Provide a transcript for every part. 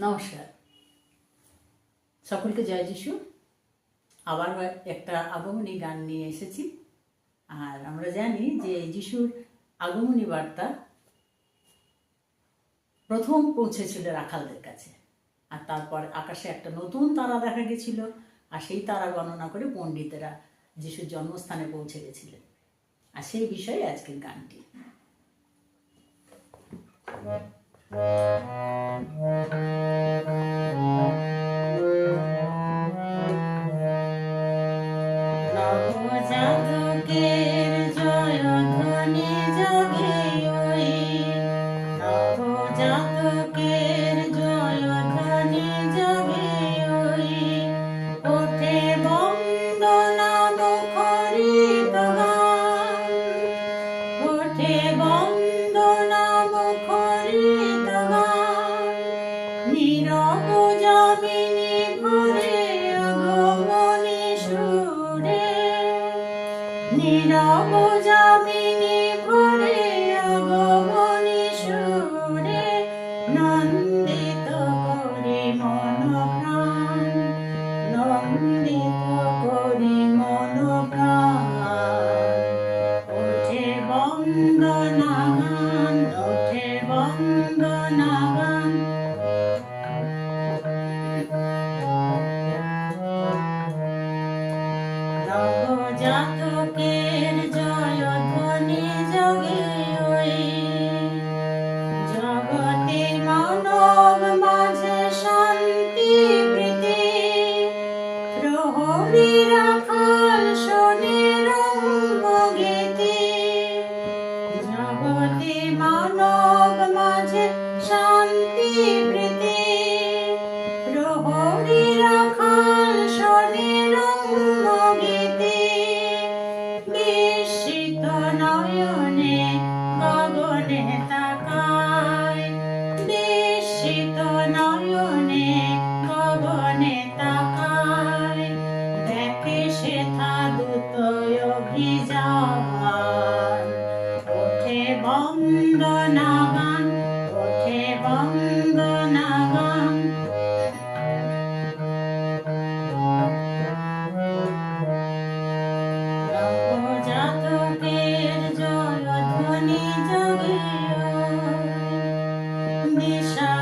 নমস্কার। সকলকে জয় যিশু। আবার একটা আগমনী গান নিয়ে এসেছি। আর আমরা জানি যে যিশুর আগমনী বার্তা প্রথম পৌঁছেছিল রাখালদের কাছে। আর তারপর আকাশে একটা নতুন তারা দেখা গেছিল, আর সেই তারা গণনা করে পণ্ডিতেরা যিশুর জন্মস্থানে পৌঁছে গেছিলেন। আর সেই বিষয়ে আজকের গানটি। নবজাতকের নীরব যামিনী ভরে আগমনী সুরে। নন্দিত করে মন প্রাণ বন্দনা বন্দনা রাখাল শোনে রঙ্গ গীতি জগতে মানব মাঝে অভিযান ওঠে বন্দনা গান ওঠে বন্দনা গান নবজাতকের জয়ধ্বনি জগে দিশারি আলোক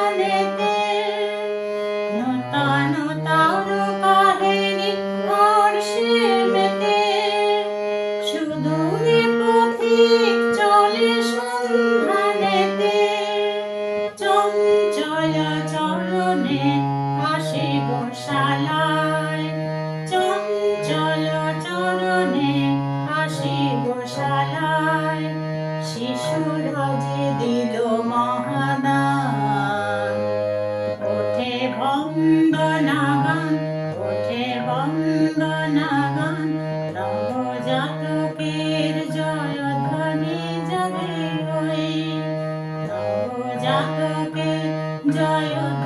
আসে গোশালায় চঞ্চল চরণে আসে গোশালায় শিশুরাজে দিল মহাদান। ওঠে বন্দনা গান ওঠে বন্দনা গান নবজাতকের ওই। নবজাতকের জয়ধ্বনি